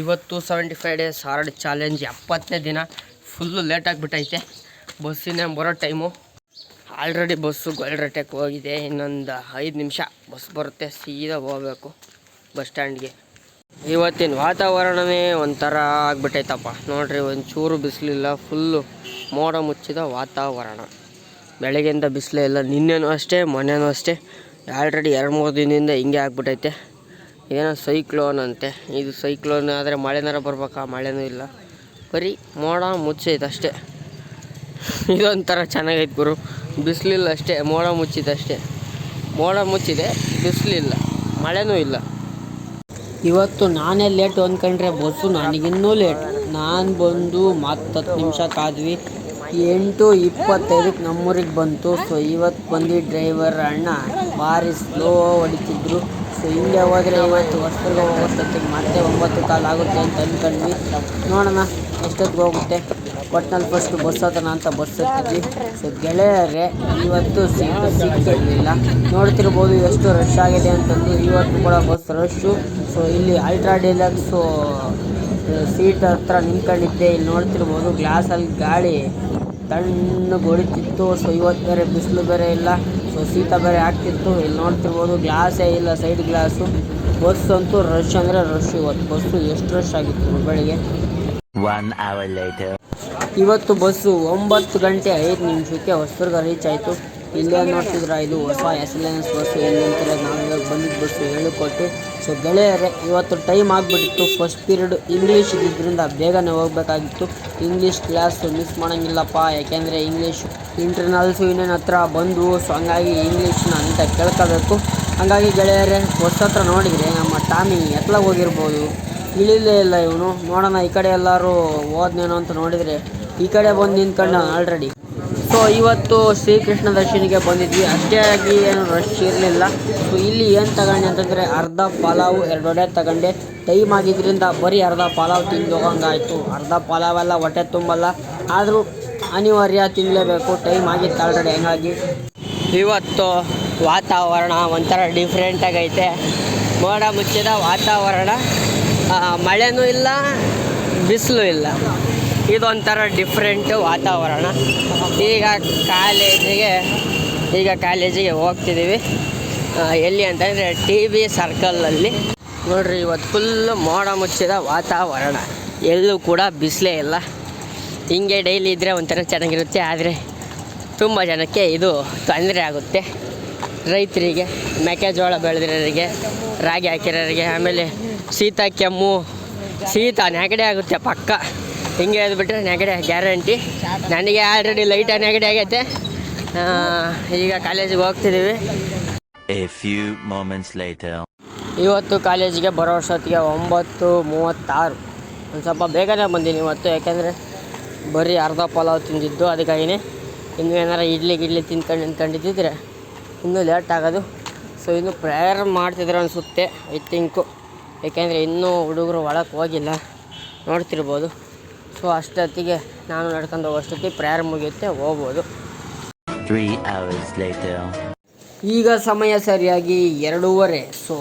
ಇವತ್ತು seventy five days hard challenge ಎಪ್ಪತ್ತನೇ ದಿನ ಫುಲ್ಲು ಲೇಟ್ ಆಗಿಬಿಟ್ಟೈತೆ. ಬಸ್ಸಿನ ಬರೋ ಟೈಮು ಆಲ್ರೆಡಿ ಬಸ್ಸು ಗೋಲ್ರಟ್ಟೆಗೆ ಹೋಗಿದೆ, ಇನ್ನೊಂದು ಐದು ನಿಮಿಷ ಬಸ್ ಬರುತ್ತೆ, ಸೀದಾ ಹೋಗಬೇಕು ಬಸ್ ಸ್ಟ್ಯಾಂಡ್ಗೆ ಇವತ್ತಿನ ವಾತಾವರಣವೇ ಒಂಥರ ಆಗ್ಬಿಟ್ಟೈತಪ್ಪ. ನೋಡ್ರಿ, ಒಂಚೂರು ಬಿಸಿಲಿಲ್ಲ ಫುಲ್ಲು ಮೋಡ ಮುಚ್ಚಿದ ವಾತಾವರಣ. ಬೆಳಗ್ಗೆಯಿಂದ ಬಿಸಿಲೇ ಇಲ್ಲ, ನಿನ್ನೆನೂ ಅಷ್ಟೇ, ಮೊನ್ನೆನೂ ಅಷ್ಟೇ. ಆಲ್ರೆಡಿ ಎರಡು ಮೂರು ದಿನದಿಂದ ಹಿಂಗೆ ಆಗ್ಬಿಟ್ಟೈತೆ. ಏನೋ ಸೈಕ್ಲೋನ್ ಅಂತೆ. ಇದು ಸೈಕ್ಲೋನ್ ಆದರೆ ಮಳೆನಾರ ಬರ್ಬೇಕಾ? ಮಳೆನೂ ಇಲ್ಲ. ಬರೀ ಮೋಡ ಮುಚ್ಚೈತೆ ಅಷ್ಟೇ. ಇದೊಂಥರ ಚೆನ್ನಾಗೈತೆ ಗುರು. ಬಿಸಿಲಿಲ್ಲ ಅಷ್ಟೇ, ಮೋಡ ಮುಚ್ಚಿದೆ ಅಷ್ಟೇ. ಮೋಡ ಮುಚ್ಚಿದೆ, ಬಿಸಿಲಿಲ್ಲ. ಮಳೆನೂ ಇಲ್ಲ. ಇವತ್ತು ನಾನೇ ಲೇಟ್ ಅಂದ್ಕೊಂಡ್ರೆ ಬಸ್ಸು ನನಗಿನ್ನೂ ಲೇಟ್ ನಾನು ಬಂದು ಮತ್ತೆ ಹತ್ತು ನಿಮಿಷ ಕಾದ್ವಿ ಎಂಟು ಇಪ್ಪತ್ತೈದಕ್ಕೆ ನಮ್ಮೂರಿಗೆ ಬಂತು. ಸೊ ಇವತ್ತು ಬಂದು ಡ್ರೈವರ್ ಅಣ್ಣ. ಭಾರಿ ಸ್ಲೋ ಹೊಡಿತಿದ್ರು. ಸೊ ಹಿಂಗೆ ಹೋದರೆ ಇವತ್ತು ಹೊಸ್ತಿಗೆ ಹೋಗೋಷ್ಟೊತ್ತಿಗೆ ಮತ್ತೆ ಒಂಬತ್ತು ಕಾಲು ಆಗುತ್ತೆ ಅಂತ ಅಂದ್ಕೊಂಡ್ವಿ ನೋಡೋಣ ಎಷ್ಟೊತ್ತಿಗೆ ಹೋಗುತ್ತೆ. ಒಟ್ನಲ್ಲಿ ಫಸ್ಟ್ ಬಸ್ ಹತ್ತೋಣ ಅಂತ ಬಸ್ ಹತ್ತಿದ್ವಿ. ಸೊ ಗೆಳೆಯರೆ, ಇವತ್ತು ಸೀಟ್ ಸಿಕ್ಕಿರಲಿಲ್ಲ. ನೋಡ್ತಿರ್ಬೋದು ಎಷ್ಟು ರಶ್ ಆಗಿದೆ ಅಂತಂದು. ಇವತ್ತು ಕೂಡ ಬಸ್ ರಶ್ಶು ಸೊ ಇಲ್ಲಿ ಅಲ್ಟ್ರಾ ಡಿಲಕ್ಸು ಸೀಟ್ ಹತ್ರ ನಿಂತ್ಕೊಂಡಿದ್ದೆ. ಇಲ್ಲಿ ನೋಡ್ತಿರ್ಬೋದು ಗ್ಲಾಸಲ್ಲಿ ಗಾಳಿ ತಣ್ಣಗೆ ಹೊಡಿತಿತ್ತು. ಸೊ ಇವತ್ತು ಬೇರೆ ಬಿಸಿಲು ಬೇರೆ ಇಲ್ಲ. ಸೊ ಶೀತ ಬೇರೆ ಆಗ್ತಿತ್ತು ಇಲ್ಲಿ ನೋಡ್ತಿರ್ಬೋದು ಗ್ಲಾಸೇ ಇಲ್ಲ ಸೈಡ್ ಗ್ಲಾಸು ಬಸ್ ಅಂತೂ ರಶ್ ಅಂದರೆ ರಶ್ ಇವತ್ತು. ಬಸ್ಸು ಎಷ್ಟು ರಶ್ ಆಗಿತ್ತು ಬೆಳಿಗ್ಗೆ. One hour later. ಇವತ್ತು ಬಸ್ಸು ಒಂಬತ್ತು ಗಂಟೆ ಐದು ನಿಮಿಷಕ್ಕೆ ಹೊಸದುರ್ಗ ರೀಚ್ ಆಯಿತು. ಇಲ್ಲೇ, ನೋಡ್ತಿದ್ರ? ಇದು ಹೊಸ ಎಸ್ ಬಸ್ಸು ಎಲ್ಲಿ ಅಂತಾರೆ ನಾವು ಇವಾಗ ಬಂದಿದ್ದ ಬಸ್ಸು ಹೇಳಿಕೊಟ್ಟು ಸೊ ಗೆಳೆಯರೇ, ಇವತ್ತು ಟೈಮ್ ಆಗಿಬಿಟ್ಟಿತ್ತು. ಫಸ್ಟ್ ಪೀರಿಯಡ್ ಇಂಗ್ಲೀಷ್ ಇದ್ದಿದ್ದರಿಂದ ಬೇಗನೆ ಹೋಗಬೇಕಾಗಿತ್ತು. ಇಂಗ್ಲೀಷ್ ಕ್ಲಾಸು ಮಿಸ್ ಮಾಡೋಂಗಿಲ್ಲಪ್ಪ. ಯಾಕೆಂದರೆ ಇಂಗ್ಲೀಷ್ ಇಂಟರ್ನಲ್ಸು ಇನ್ನೇನು ಹತ್ರ ಬಂದು ಸೊ ಹಂಗಾಗಿ ಇಂಗ್ಲೀಷ್ನ ಅಂತ ಕೇಳ್ಕೋಬೇಕು. ಹಂಗಾಗಿ ಗೆಳೆಯರೇ ಹೊಸ ಹತ್ರ ನೋಡಿದರೆ ನಮ್ಮ ಟಾಮಿ ಎತ್ಲಾಗ ಹೋಗಿರ್ಬೋದು. ಇಳಿಲೇ ಇಲ್ಲ ಇವನು. ನೋಡೋಣ, ಈ ಕಡೆ ಎಲ್ಲರೂ ಹೋದ್ನೇನೋ ಅಂತ ನೋಡಿದರೆ, ಈ ಕಡೆ ಬಂದು ನಿಂತ್ಕೊಂಡು ಆಲ್ರೆಡಿ ಸೊ, ಇವತ್ತು ಶ್ರೀಕೃಷ್ಣ ದರ್ಶನಿಗೆ ಬಂದಿದ್ವಿ. ಅಷ್ಟೇ ಆಗಿ ಏನು ರಶ್ ಇರಲಿಲ್ಲ. ಸೊ ಇಲ್ಲಿ ಏನು ತಗೊಂಡೆ ಅಂತಂದರೆ ಅರ್ಧ ಪಲಾವು, ಎರಡು ಒಡೆ ತಗೊಂಡೆ. ಟೈಮ್ ಆಗಿದ್ದರಿಂದ ಬರೀ ಅರ್ಧ ಪಲಾವ್ ತಿಂದು ಹೋಗಂಗಾಯಿತು. ಅರ್ಧ ಪಲಾವೆಲ್ಲ ಹೊಟ್ಟೆ ತುಂಬಲ್ಲ. ಆದರೂ ಅನಿವಾರ್ಯ ತಿನ್ನಲೇಬೇಕು ಟೈಮ್ ಆಗಿತ್ತು ಆಲ್ರೆಡಿ ಹಂಗಾಗಿ. ಇವತ್ತು ವಾತಾವರಣ ಒಂಥರ ಡಿಫ್ರೆಂಟಾಗೈತೆ ಮೋಡ ಮುಚ್ಚಿದ ವಾತಾವರಣ. ಮಳೆನೂ ಇಲ್ಲ, ಬಿಸಿಲು ಇಲ್ಲ. ಇದೊಂಥರ ಡಿಫ್ರೆಂಟ್ ವಾತಾವರಣ. ಈಗ ಕಾಲೇಜಿಗೆ ಈಗ ಕಾಲೇಜಿಗೆ ಹೋಗ್ತಿದ್ದೀವಿ ಎಲ್ಲಿ ಅಂತಂದರೆ ಟಿ ವಿ ಸರ್ಕಲಲ್ಲಿ ನೋಡ್ರಿ ಇವತ್ತು ಫುಲ್ ಮೋಡ ಮುಚ್ಚಿದ ವಾತಾವರಣ. ಎಲ್ಲೂ ಕೂಡ ಬಿಸಿಲೇ ಇಲ್ಲ. ಹಿಂಗೆ ಡೈಲಿ ಇದ್ದರೆ ಒಂಥರ ಚೆನ್ನಾಗಿರುತ್ತೆ, ಆದರೆ ತುಂಬ ಜನಕ್ಕೆ ಇದು ತೊಂದರೆ ಆಗುತ್ತೆ. ರೈತರಿಗೆ, ಮೆಕ್ಕೆಜೋಳ ಬೆಳೆದಿರೋರಿಗೆ, ರಾಗಿ ಹಾಕಿರೋರಿಗೆ, ಆಮೇಲೆ ಶೀತ ಕೆಮ್ಮು ಶೀತ ನೆಗಡಿ ಆಗುತ್ತೆ ಪಕ್ಕ. ಹಿಂಗೆ ಹೇಳ್ಬಿಟ್ರೆ ನೆಗಡಿ ಗ್ಯಾರಂಟಿ. ನನಗೆ ಆಲ್ರೆಡಿ ಲೈಟಾಗಿ ನೆಗಡಿ ಆಗೈತೆ. ಈಗ ಕಾಲೇಜಿಗೆ ಹೋಗ್ತಿದ್ದೀವಿ. ಇವತ್ತು ಕಾಲೇಜಿಗೆ ಬರೋ ಅಷ್ಟೊತ್ತಿಗೆ ಒಂಬತ್ತು ಮೂವತ್ತಾರು. ಒಂದು ಸ್ವಲ್ಪ ಬೇಗನೆ ಬಂದೀನಿ ಇವತ್ತು ಯಾಕೆಂದರೆ ಬರೀ ಅರ್ಧ ಪಲಾವ್ ತಿಂದಿದ್ದು ಅದಕ್ಕಾಗಿಯೇ ಇನ್ನು ಏನಾರು ಇಡ್ಲಿ ಗಿಡ್ಲಿ ತಿನ್ಕೊಂಡು ನಿಂತ್ಕೊಂಡಿದ್ದಿದ್ರೆ ಇನ್ನೂ ಲೇಟ್ ಆಗೋದು. ಸೊ ಇನ್ನು ಪ್ರೇಯರ್ ಮಾಡ್ತಿದ್ರು ಅನಿಸುತ್ತೆ ಐ ಥಿಂಕು ಯಾಕೆಂದರೆ ಇನ್ನೂ ಹುಡುಗರು ಒಳಗೆ ಹೋಗಿಲ್ಲ. ನೋಡ್ತಿರ್ಬೋದು. ಸೊ ಅಷ್ಟೊತ್ತಿಗೆ ನಾನು ನಡ್ಕೊಂಡು ಹೋಗೋಷ್ಟೊತ್ತಿಗೆ ಪ್ರೇಯರ್ ಮುಗಿಯುತ್ತೆ ಹೋಗ್ಬೋದು. ಈಗ ಸಮಯ ಸರಿಯಾಗಿ ಎರಡೂವರೆ. ಸೊ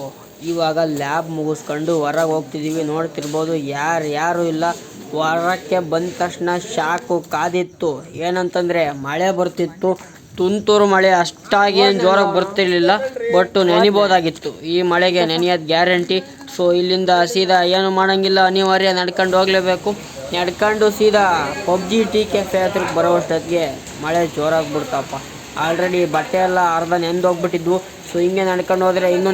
ಇವಾಗ ಲ್ಯಾಬ್ ಮುಗಿಸ್ಕೊಂಡು ಹೊರಗೆ ಹೋಗ್ತಿದ್ದೀವಿ ನೋಡ್ತಿರ್ಬೋದು. ಯಾರು ಯಾರು ಇಲ್ಲ. ಹೊರಕ್ಕೆ ಬಂದ ತಕ್ಷಣ ಶಾಕು ಕಾದಿತ್ತು. ಏನಂತಂದರೆ ಮಳೆ ಬರ್ತಿತ್ತು. ತುಂತುರು ಮಳೆ ಅಷ್ಟಾಗಿ ಏನು ಜೋರಾಗಿ ಬರ್ತಿರ್ಲಿಲ್ಲ. ಬಟ್ ನೆನಿಬೋದಾಗಿತ್ತು. ಈ ಮಳೆಗೆ ನೆನೆಯೋದು ಗ್ಯಾರಂಟಿ. ಸೊ, ಇಲ್ಲಿಂದ ಸೀದಾ ಏನು ಮಾಡೋಂಗಿಲ್ಲ, ಅನಿವಾರ್ಯ ನಡ್ಕೊಂಡು ಹೋಗಲೇಬೇಕು. ನಡ್ಕೊಂಡು ಸೀದಾ ಪಬ್ಜಿ ಟಿ ಕೆಫೆ ಹತ್ರಕ್ಕೆ ಬರೋಷ್ಟೊತ್ತಿಗೆ ಮಳೆ ಜೋರಾಗಿ ಬಿಡ್ತಪ್ಪ ಆಲ್ರೆಡಿ ಬಟ್ಟೆ ಎಲ್ಲ ಅರ್ಧ ನೆಂದೋಗ್ಬಿಟ್ಟಿದ್ವು. ಸೊ, ಹಿಂಗೆ ನಡ್ಕೊಂಡು ಹೋದರೆ ಇನ್ನೂ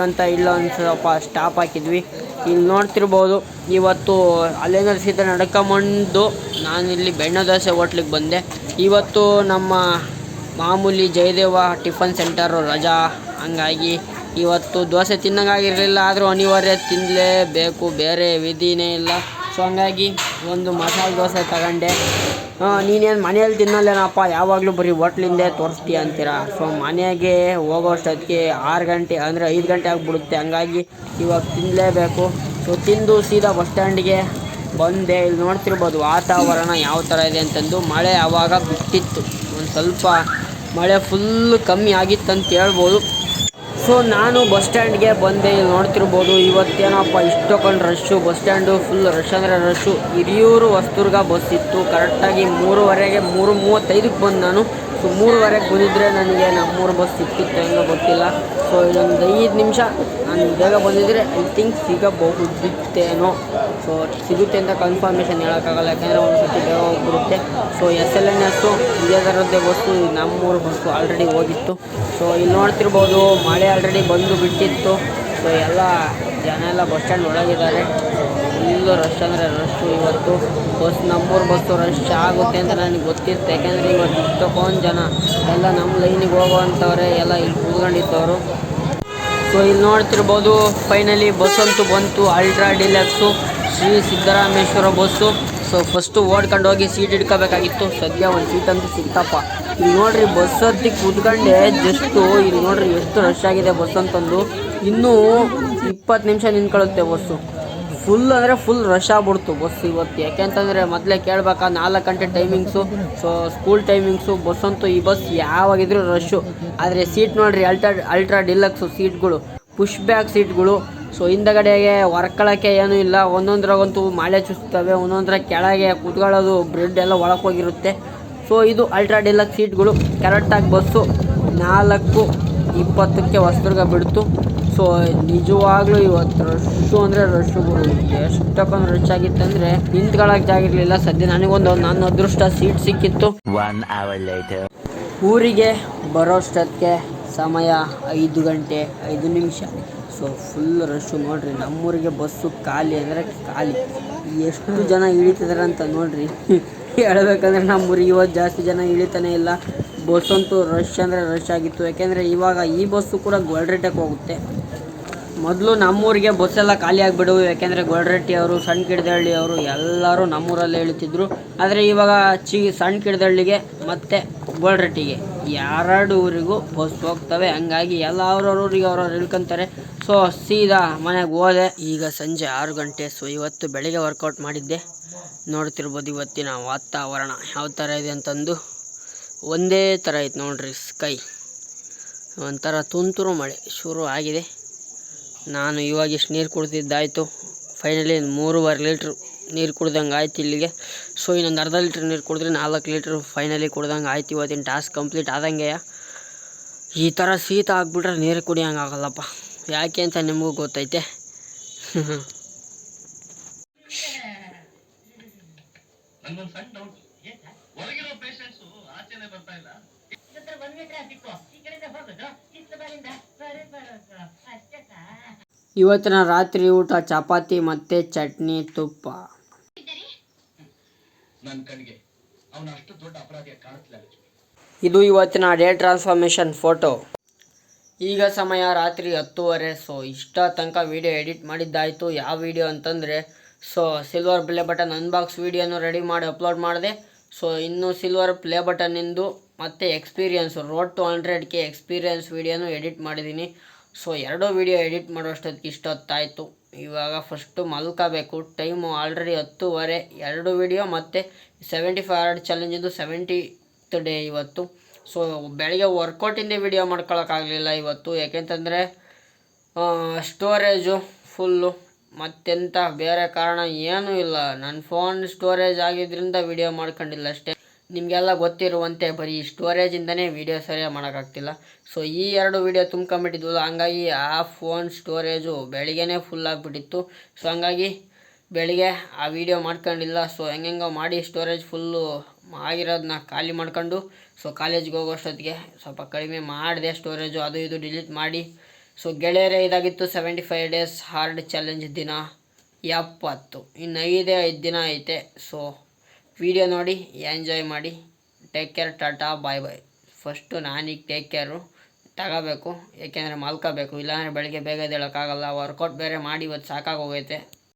ಅಂತ ಇಲ್ಲ ಒಂದು ಸ್ವಲ್ಪ ಸ್ಟಾಪ್ ಹಾಕಿದ್ವಿ. ಇಲ್ಲಿ ನೋಡ್ತಿರ್ಬೋದು, ಇವತ್ತು ಅಲ್ಲೇನಾದ್ರು ಸೀದಾ ನಡ್ಕೊಂಬಂದು ನಾನಿಲ್ಲಿ ಬೆಣ್ಣೆ ದೋಸೆ ಹೋಟ್ಲಿಗೆ ಬಂದೆ. ಇವತ್ತು ನಮ್ಮ ಮಾಮೂಲಿ ಜಯದೇವ ಟಿಫನ್ ಸೆಂಟರು ರಜಾ. ಹಂಗಾಗಿ ಇವತ್ತು ದೋಸೆ ತಿನ್ನಂಗಾಗಿರಲಿಲ್ಲ, ಆದರೂ ಅನಿವಾರ್ಯ ತಿನ್ನಲೇಬೇಕು ಬೇರೆ ವಿಧಿನೇ ಇಲ್ಲ. ಸೊ ಹಂಗಾಗಿ ಒಂದು ಮಸಾಲೆ ದೋಸೆ ತಗೊಂಡೆ. ನೀನೇನು ಮನೆಯಲ್ಲಿ ತಿನ್ನಲ್ಲೇನಪ್ಪ, ಯಾವಾಗಲೂ ಬರೀ ಹೋಟ್ಲಿಂದೇ ತೋರಿಸ್ತೀಯ ಅಂತೀರ? ಸೊ ಮನೆಗೆ ಹೋಗೋಷ್ಟೊತ್ತಿಗೆ ಆರು ಗಂಟೆ ಅಂದರೆ ಐದು ಗಂಟೆ ಆಗಿಬಿಡುತ್ತೆ. ಹಂಗಾಗಿ ಇವಾಗ ತಿನ್ನಲೇಬೇಕು ಸೊ ತಿಂದು ಸೀದಾ ಬಸ್ ಸ್ಟ್ಯಾಂಡಿಗೆ ಬಂದೆ. ಇಲ್ಲಿ ನೋಡ್ತಿರ್ಬೋದು ವಾತಾವರಣ ಯಾವ ಥರ ಇದೆ ಅಂತಂದು. ಮಳೆ ಆವಾಗ ಬಿಟ್ಟಿತ್ತು. ಒಂದು ಸ್ವಲ್ಪ ಮಳೆ ಫುಲ್ ಕಮ್ಮಿ ಆಗಿತ್ತು ಅಂತ ಹೇಳ್ಬೋದು. ಸೊ ನಾನು ಬಸ್ ಸ್ಟ್ಯಾಂಡ್ಗೆ ಬಂದೆ. ಇಲ್ಲಿ ನೋಡ್ತಿರ್ಬೋದು, ಇವತ್ತೇನಪ್ಪ ಇಷ್ಟೊಂದು rush bus stand full rush ಅಂದರೆ ರಶ್ಶು ಹಿರಿಯೂರು, ಹೊಸದುರ್ಗ ಬಸ್ ಇತ್ತು. ಕರೆಕ್ಟಾಗಿ ಮೂರುವರೆಗೆ ಮೂರು ಮೂವತ್ತೈದಕ್ಕೆ ಬಂದು ನಾನು. ಸೊ ಮೂರುವರೆಗೆ ಬಂದಿದ್ದರೆ ನನಗೆ ನಮ್ಮೂರು ಬಸ್ ಸಿಕ್ಕಿತ್ತು ಹೆಂಗೋ ಗೊತ್ತಿಲ್ಲ. ಸೊ ಇನ್ನೊಂದು ಐದು ನಿಮಿಷ ನಾನು ಬೇಗ ಬಂದಿದ್ದರೆ ಐ ಥಿಂಕ್ ಸಿಗಬಹುದಿತ್ತೇನೋ. ಸೊ ಸಿಗುತ್ತೆ ಅಂತ ಕನ್ಫರ್ಮೇಷನ್ ಹೇಳೋಕ್ಕಾಗಲ್ಲ, ಯಾಕಂದರೆ ಒಂದು ಸತಿ ಬೇಗ ಹೋಗ್ಬಿಡುತ್ತೆ. So S L N S ಇದೇ ಥರದ್ದೇ ಬಸ್ಸು ನಮ್ಮೂರು ಬಸ್ಸು ಆಲ್ರೆಡಿ ಹೋಗಿತ್ತು. ಸೊ ಇಲ್ಲಿ ನೋಡ್ತಿರ್ಬೋದು, ಮಳೆ ಆಲ್ರೆಡಿ ಬಂದು ಬಿಟ್ಟಿತ್ತು. ಸೊ ಎಲ್ಲ ಜನ ಎಲ್ಲ ಬಸ್ ಸ್ಟ್ಯಾಂಡ್ ಒಳಗಿದ್ದಾರೆ. ಫುಲ್ಲು ರಶ್ ಅಂದರೆ ರಶ್ಶು ಇವತ್ತು ಬಸ್ ನಮ್ಮೂರು ಬಸ್ಸು ರಶ್ ಆಗುತ್ತೆ ಅಂತ ನನಗೆ ಗೊತ್ತಿತ್ತು ಯಾಕೆಂದರೆ ಇವತ್ತು ಇಷ್ಟೊಂದು ಜನ ಎಲ್ಲ ನಮ್ಮ ಲೈನಿಗೆ ಹೋಗುವಂಥವ್ರೆ ಎಲ್ಲ ಇಲ್ಲಿ ಕೂತ್ಕೊಂಡಿದ್ದವರು. ಸೊ ಇಲ್ಲಿ ನೋಡ್ತಿರ್ಬೋದು ಫೈನಲಿ ಬಸ್ ಅಂತೂ ಬಂತು. Ultra deluxe Shri Siddarameshwara bus so first ಓಡ್ಕೊಂಡು ಹೋಗಿ ಸೀಟ್ ಹಿಡ್ಕೋಬೇಕಾಗಿತ್ತು. ಸದ್ಯ ಒಂದು ಸೀಟ್ ಅಂತೂ ಸಿಗ್ತಪ್ಪ. ಇಲ್ಲಿ ನೋಡ್ರಿ ಬಸ್ ಹತ್ತಿ ಕೂತ್ಕೊಂಡೆ ಜಸ್ಟು ಇಲ್ಲಿ ನೋಡ್ರಿ ಎಷ್ಟು ರಶ್ ಆಗಿದೆ ಬಸ್ ಅಂತಂದು. ಇನ್ನೂ ಇಪ್ಪತ್ತು ನಿಮಿಷ ನಿಂತ್ಕೊಳ್ಳುತ್ತೆ ಬಸ್ಸು ಫುಲ್ ಅಂದರೆ ಫುಲ್ ರಶ್ ಆಗ್ಬಿಡ್ತು ಬಸ್ ಇವತ್ತು. ಯಾಕೆಂತಂದರೆ ಮೊದಲೇ ಕೇಳಬೇಕಾ, ನಾಲ್ಕು ಗಂಟೆ timings so school timings bus ಅಂತೂ ಈ ಬಸ್ ಯಾವಾಗಿದ್ರೂ ರಶ್ಶು ಆದರೆ ಸೀಟ್ ನೋಡಿರಿ ಅಲ್ಟ್ರಾ ಅಲ್ಟ್ರಾ ಡಿಲಕ್ಸು ಸೀಟ್ಗಳು ಪುಷ್ ಬ್ಯಾಕ್ ಸೀಟ್ಗಳು ಸೊ ಹಿಂದಗಡೆಗೆ ಹೊರ್ಕೊಳ್ಳೋಕ್ಕೆ ಏನೂ ಇಲ್ಲ. ಒಂದೊಂದ್ರಾಗಂತೂ ಮಳೆ ಚುಸ್ತವೆ ಒಂದೊಂದರ ಕೆಳಗೆ ಕೂತ್ಕೊಳ್ಳೋದು ಬ್ರೆಡ್ ಎಲ್ಲ ಒಳಗೆ ಹೋಗಿರುತ್ತೆ. ಸೊ ಇದು ಅಲ್ಟ್ರಾ ಡಿಲಕ್ಸ್ ಸೀಟ್ಗಳು ಕರೆಕ್ಟಾಗಿ ಬಸ್ಸು ನಾಲ್ಕು ಇಪ್ಪತ್ತಕ್ಕೆ ಹೊಸದುರ್ಗ ಬಿಡ್ತು. ಸೊ ನಿಜವಾಗ್ಲೂ ಇವತ್ತು ರಶ್ಶು ಅಂದರೆ ರಶ್ಶು ಗುರು. ಎಷ್ಟಕ್ಕೊಂದು ರಶ್ ಆಗಿತ್ತಂದರೆ ನಿಂತ್ಕೊಳ್ಳೋಕೆ ಜಾಗ ಇರಲಿಲ್ಲ. ಸದ್ಯ ನನಗೊಂದು ನನ್ನ ಅದೃಷ್ಟ ಸೀಟ್ ಸಿಕ್ಕಿತ್ತು. ಊರಿಗೆ ಬರೋಷ್ಟೊತ್ತಿಗೆ ಸಮಯ ಐದು ಗಂಟೆ ಐದು ನಿಮಿಷ. ಸೊ ಫುಲ್ ರಶ್ಶು ನೋಡ್ರಿ. ನಮ್ಮೂರಿಗೆ ಬಸ್ಸು ಖಾಲಿ ಅಂದರೆ ಖಾಲಿ. ಎಷ್ಟು ಜನ ಇಳಿತಿದ್ದಾರೆ ಅಂತ ನೋಡ್ರಿ. ಹೇಳ್ಬೇಕಂದ್ರೆ ನಮ್ಮೂರಿಗೆ ಇವತ್ತು ಜಾಸ್ತಿ ಜನ ಇಳಿತಾನೆ ಇಲ್ಲ. ಬಸ್ ಅಂತೂ ರಶ್ ಅಂದರೆ ರಶ್ ಆಗಿತ್ತು. ಯಾಕೆಂದರೆ ಇವಾಗ ಈ ಬಸ್ಸು ಕೂಡ ಗೋಲ್ಡ್ರೇಟಕ್ಕೆ ಹೋಗುತ್ತೆ. ಮೊದಲು ನಮ್ಮೂರಿಗೆ ಬಸ್ಸೆಲ್ಲ ಖಾಲಿ ಆಗಿಬಿಡು ಯಾಕೆಂದರೆ ಗೋಲ್ಡ್ರೆಟ್ಟಿ ಅವರು ಸಣ್ಣ ಕಿಡ್ದಹಳ್ಳಿ ಅವರು ಎಲ್ಲರೂ ನಮ್ಮೂರಲ್ಲೇ ಹೇಳ್ತಿದ್ರು ಆದರೆ ಇವಾಗ ಚಿ ಸಣ್ಣ ಕಿಡ್ದಹಳ್ಳಿಗೆ ಮತ್ತು ಗೋಲ್ಡ್ರೆಟ್ಟಿಗೆ ಎರಡು ಊರಿಗೂ ಬಸ್ ಹೋಗ್ತವೆ. ಹಂಗಾಗಿ ಎಲ್ಲ ಅವ್ರವ್ರ ಊರಿಗೆ ಅವ್ರವ್ರು ಇಳ್ಕೊಂತಾರೆ. ಸೊ ಸೀದಾ ಮನೆಗೆ ಹೋದೆ. ಈಗ ಸಂಜೆ ಆರು ಗಂಟೆ. ಸೊ ಇವತ್ತು ಬೆಳಿಗ್ಗೆ ವರ್ಕೌಟ್ ಮಾಡಿದ್ದೆ. ನೋಡ್ತಿರ್ಬೋದು ಇವತ್ತಿನ ವಾತಾವರಣ ಯಾವ ಥರ ಇದೆ ಅಂತಂದು. ಒಂದೇ ಥರ ಐತೆ ನೋಡ್ರಿ ಸ್ಕೈ ಒಂಥರ ತುಂತುರು ಮಳೆ ಶುರು ಆಗಿದೆ. ನಾನು ಇವಾಗ ಎಷ್ಟು ನೀರು ಕುಡ್ದಿದ್ದಾಯಿತು. ಫೈನಲಿ ಮೂರುವರೆ ಲೀಟ್ರ್ ನೀರು ಕುಡ್ದಂಗೆ ಆಯ್ತು ಇಲ್ಲಿಗೆ. ಸೊ ಇನ್ನೊಂದು ಅರ್ಧ ಲೀಟ್ರ್ ನೀರು ಕುಡಿದ್ರೆ ನಾಲ್ಕು ಲೀಟ್ರ್ ಫೈನಲಿ ಕುಡ್ದಂಗೆ ಆಯ್ತು. ಇವತ್ತಿನ ಟಾಸ್ಕ್ ಕಂಪ್ಲೀಟ್ ಆದಂಗೆ ಈ ಥರ ಶೀತ ಆಗ್ಬಿಟ್ರೆ ನೀರು ಕುಡಿಯೋಂಗೆ ಆಗಲ್ಲಪ್ಪ. ಯಾಕೆ ಅಂತ ನಿಮಗೂ ಗೊತ್ತೈತೆ. ಇವತ್ತಿನ ರಾತ್ರಿ ಊಟ ಚಪಾತಿ ಮತ್ತೆ ಚಟ್ನಿ ತುಪ್ಪ. ನನ್ನ ಕಣ್ಗೆ ಅವನ ಅಷ್ಟು ದೊಡ್ಡ ಅಪರಾಧಿಯ ಕಾಣಿಸ್ಲಿಲ್ಲ ಲಕ್ಷ್ಮಿ. ಇದು ಇವತ್ತಿನ ಡೇ ಟ್ರಾನ್ಸ್ಫಾರ್ಮೇಷನ್ ಫೋಟೋ. ಈಗ ಸಮಯ ರಾತ್ರಿ ಹತ್ತುವರೆ ಸೊ ಇಷ್ಟ ತನಕ ವಿಡಿಯೋ ಎಡಿಟ್ ಮಾಡಿದ್ದಾಯಿತು. ಯಾವ ವಿಡಿಯೋ ಅಂತಂದರೆ so silver play button unbox ವಿಡಿಯೋನು ready ಮಾಡಿ ಅಪ್ಲೋಡ್ ಮಾಡಿದೆ. ಸೊ ಇನ್ನು ಸಿಲ್ವರ್ ಪ್ಲೇ ಬಟನ್ನಿಂದು ಮತ್ತು experience road to hundred K experience ವಿಡಿಯೋನು edit ಮಾಡಿದ್ದೀನಿ ಸೊ ಎರಡೂ ವಿಡಿಯೋ ಎಡಿಟ್ ಮಾಡೋಷ್ಟೊತ್ತಿಗೆ ಇಷ್ಟೊತ್ತಾಯಿತು. ಇವಾಗ ಫಸ್ಟು ಮಲ್ಕೋಬೇಕು. ಟೈಮು ಆಲ್ರೆಡಿ ಹತ್ತುವರೆ. ಎರಡು ವಿಡಿಯೋ ಮತ್ತು ಸೆವೆಂಟಿ ಫೈವ್ ಹರ್ಡ್ ಚಾಲೆಂಜಿಂದು ಸೆವೆಂಟಿತ್ ಡೇ ಇವತ್ತು. ಸೊ ಬೆಳಗ್ಗೆ ವರ್ಕೌಟಿಂದ ವಿಡಿಯೋ ಮಾಡ್ಕೊಳಕ್ಕಾಗಲಿಲ್ಲ ಇವತ್ತು. ಯಾಕೆಂತಂದರೆ ಸ್ಟೋರೇಜು ಫುಲ್ಲು ಮತ್ತೆಂಥ ಬೇರೆ ಕಾರಣ ಏನೂ ಇಲ್ಲ. ನನ್ನ ಫೋನ್ ಸ್ಟೋರೇಜ್ ಆಗಿದ್ದರಿಂದ ವಿಡಿಯೋ ಮಾಡ್ಕೊಂಡಿಲ್ಲ ಅಷ್ಟೇ. ನಿಮಗೆಲ್ಲ ಗೊತ್ತಿರುವಂತೆ ಬರೀ ಸ್ಟೋರೇಜಿಂದನೇ ವೀಡಿಯೋ ಸರಿಯಾಗಿ ಮಾಡೋಕ್ಕಾಗ್ತಿಲ್ಲ. ಸೊ ಈ ಎರಡು ವೀಡಿಯೋ ತುಂಬ್ಕೊಂಬಿಟ್ಟಿದ್ವಲ್ಲ ಹಂಗಾಗಿ ಆ ಫೋನ್ ಸ್ಟೋರೇಜು ಬೆಳಿಗ್ಗೆನೇ ಫುಲ್ ಆಗಿಬಿಟ್ಟಿತ್ತು. ಸೊ ಹಂಗಾಗಿ ಬೆಳಿಗ್ಗೆ ಆ ವಿಡಿಯೋ ಮಾಡ್ಕೊಂಡಿಲ್ಲ. ಸೊ ಹೆಂಗೆಂಗೋ ಮಾಡಿ ಸ್ಟೋರೇಜ್ ಫುಲ್ಲು ಆಗಿರೋದನ್ನ ಖಾಲಿ ಮಾಡ್ಕೊಂಡು ಸೊ ಕಾಲೇಜ್ಗೆ ಹೋಗೋಷ್ಟೊತ್ತಿಗೆ ಸ್ವಲ್ಪ ಕಡಿಮೆ ಮಾಡಿದೆ ಸ್ಟೋರೇಜು ಅದು ಇದು ಡಿಲೀಟ್ ಮಾಡಿ. ಸೊ ಗೆಳೆಯರೇ, ಇದಾಗಿತ್ತು seventy five days hard challenge ದಿನ ಎಪ್ಪತ್ತು. ಇನ್ನು ಐದೇ, ಐದು ದಿನ ಐತೆ. ಸೊ ವಿಡಿಯೋ ನೋಡಿ ಎಂಜಾಯ್ ಮಾಡಿ. Take care tata bye bye first ನಾನೀಗ ಟೇಕ್ ಕೇರು ತಗೋಬೇಕು. ಏಕೆಂದರೆ ಮಲ್ಕೋಬೇಕು. ಇಲ್ಲಾಂದರೆ ಬೆಳಗ್ಗೆ ಬೇಗ ಎದ್ದೇಳೋಕ್ಕಾಗಲ್ಲ. ವರ್ಕೌಟ್ ಬೇರೆ ಮಾಡಿ ಇವತ್ತು ಸಾಕಾಗೋಗೈತೆ.